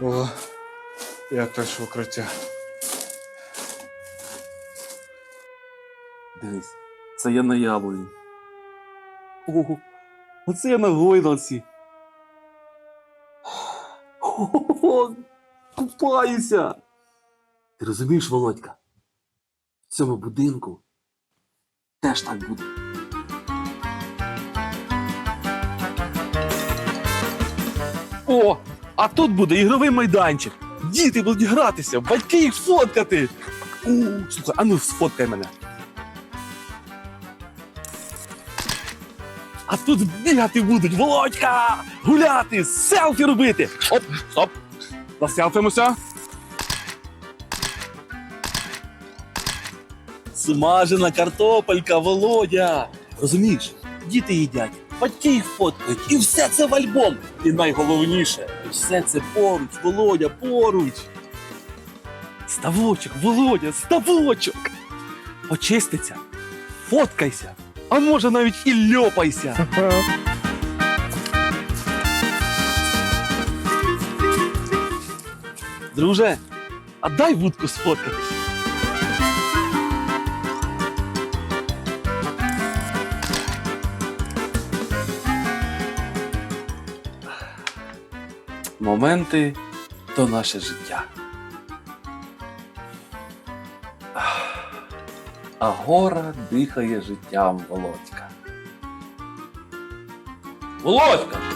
Я теж в укриття. Дивись, це я на яблуні. Ого, оце я на гойдалці. Ого, купаюся. Ти розумієш, Володька? В цьому будинку теж так буде. О, а тут буде ігровий майданчик. Діти будуть гратися, батьки їх фоткати. У, слухай, а ну сфоткай мене. А тут бігати будуть, Володька! Гуляти, селфі робити! Оп, стоп! Заселфимося. Смажена картопелька, Володя! Розумієш, діти їдять, їх фоткають, і все це в альбом. І найголовніше, все це поруч, Володя, поруч. Ставочок, Володя, ставочок! Очиститься, фоткайся, а може навіть і льопайся. Друже, а дай вудку сфоткатись. Моменти то наше життя. А гора дихає життям Володька. Володька!